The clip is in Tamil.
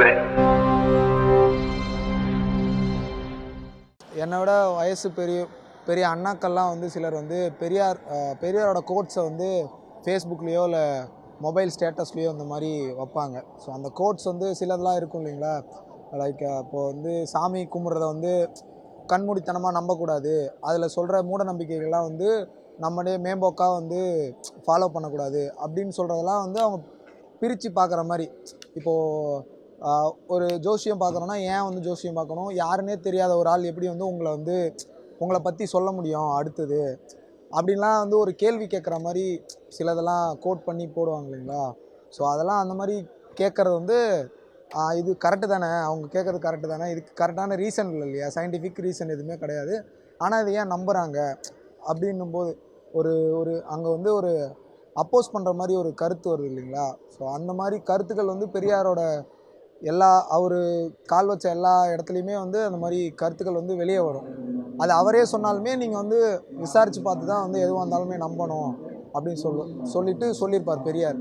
இல்லை என்னோட வயசு பெரிய பெரிய அண்ணாக்கள்லாம் வந்து சிலர் வந்து பெரியார் பெரியாரோட கோட்ஸை வந்து ஃபேஸ்புக்லேயோ இல்லை மொபைல் ஸ்டேட்டஸ்லேயோ அந்த மாதிரி வைப்பாங்க. ஸோ அந்த கோட்ஸ் வந்து சிலதெல்லாம் இருக்கும் இல்லைங்களா? லைக் இப்போது வந்து சாமி கும்பிட்றத வந்து கண்மூடித்தனமாக நம்பக்கூடாது. அதில் சொல்கிற மூட நம்பிக்கைகள்லாம் வந்து நம்மளே மேம்போக்காக வந்து ஃபாலோ பண்ணக்கூடாது. அப்படின்னு சொல்கிறதெல்லாம் வந்து அவங்க பிரித்து பார்க்குற மாதிரி. இப்போது ஒரு ஜோசியம் பார்க்குறோன்னா ஏன் வந்து ஜோசியம் பார்க்கணும்? யாருன்னே தெரியாத ஒரு ஆள் எப்படி வந்து உங்களை வந்து உங்களை பற்றி சொல்ல முடியும் அடுத்தது? அப்படின்லாம் வந்து ஒரு கேள்வி கேட்குற மாதிரி சிலதெல்லாம் கோட் பண்ணி போடுவாங்க இல்லைங்களா? ஸோ அதெல்லாம் அந்த மாதிரி கேட்குறது வந்து இது கரெக்டு தானே? அவங்க கேட்குறது கரெக்டு தானே? இதுக்கு கரெக்டான ரீசன் இல்லை இல்லையா? சயின்டிஃபிக் ரீசன் எதுவுமே கிடையாது. ஆனால் இது ஏன் நம்புகிறாங்க அப்படின்னும் போது ஒரு ஒரு அங்கே வந்து ஒரு அப்போஸ் பண்ணுற மாதிரி ஒரு கருத்து வருது இல்லைங்களா? ஸோ அந்த மாதிரி கருத்துக்கள் வந்து பெரியாரோட எல்லா அவர் கால் வச்ச எல்லா இடத்துலையுமே வந்து அந்த மாதிரி கருத்துக்கள் வந்து வெளியே வரும். அது அவரே சொன்னாலுமே நீங்கள் வந்து விசாரித்து பார்த்து தான் வந்து எதுவாக இருந்தாலுமே நம்பணும் அப்படின்னு சொல்லு சொல்லிட்டு சொல்லியிருப்பார் பெரியார்.